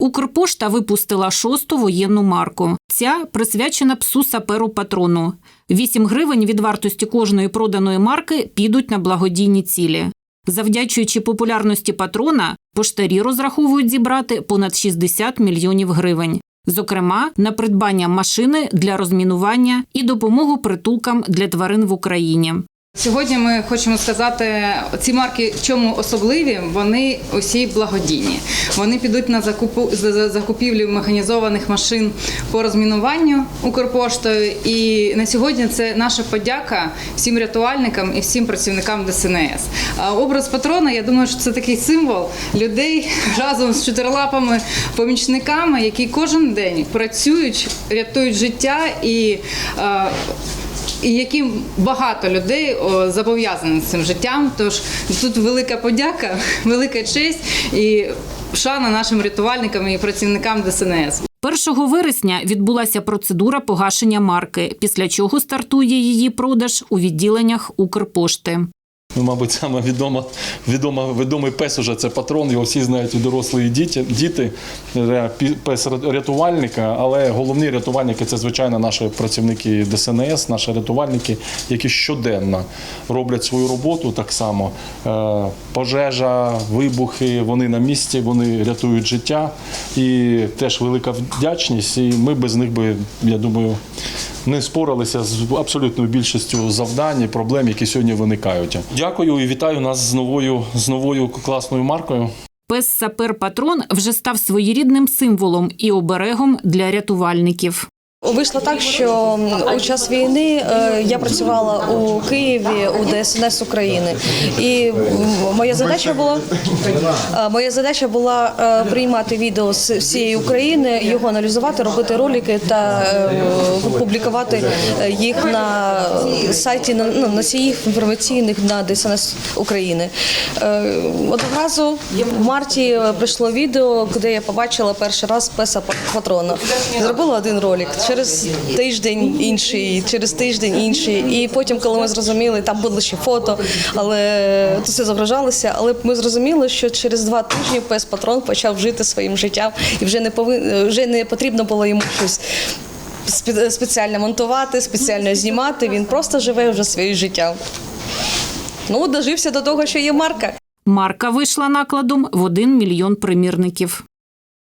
Укрпошта випустила шосту воєнну марку. Ця присвячена псу саперу патрону. 8 гривень від вартості кожної проданої марки підуть на благодійні цілі. Завдячуючи популярності патрона, поштарі розраховують зібрати понад 60 мільйонів гривень. Зокрема, на придбання машини для розмінування і допомогу притулкам для тварин в Україні. Сьогодні ми хочемо сказати, ці марки чому особливі? Вони усі благодійні. Вони підуть на закупу за- за- закупівлю механізованих машин по розмінуванню Укрпоштою. І на сьогодні це наша подяка всім рятувальникам і всім працівникам ДСНС. А Образ патрона, я думаю, що це такий символ людей разом з чотирилапами помічниками, які кожен день працюють, рятують життя і. І яким багато людей зобов'язані цим життям. Тож тут велика подяка, велика честь і шана нашим рятувальникам і працівникам ДСНС. 1 вересня відбулася процедура погашення марки, після чого стартує її продаж у відділеннях Укрпошти. Ну, мабуть, саме відома, відома, відомий пес уже це патрон, його всі знають і дорослі і діти. діти. Е, Пес рятувальника, але головні рятувальники це, звичайно, наші працівники ДСНС, наші рятувальники, які щоденно роблять свою роботу так само. Е, Пожежа, вибухи, вони на місці, вони рятують життя. І теж велика вдячність. І ми без них би, я думаю, не споралися з абсолютною більшістю завдань і проблем, які сьогодні виникають. Дякую і вітаю нас з новою з новою класною маркою. Пес сапер патрон вже став своєрідним символом і оберегом для рятувальників. Вийшло так, що у час війни е, я працювала у Києві у ДСНС України, і моя задача була е, моя задача була е, приймати відео з всієї України, його аналізувати, робити ролики та публікувати е, їх на сайті на ну, інформаційних на ДСНС України. Е, Одного разу в марті прийшло відео, де я побачила перший раз песа патрона. Зробила один ролик. Через тиждень інший, через тиждень інший. І потім, коли ми зрозуміли, там було ще фото, але тут все загружалося. Але ми зрозуміли, що через два тижні пес патрон почав жити своїм життям, і вже не повин... вже не потрібно було йому щось. Спе- Спеціально монтувати, спеціально знімати. Він просто живе вже своє життя. Ну, дожився до того, що є марка. Марка вийшла накладом в 1 мільйон примірників.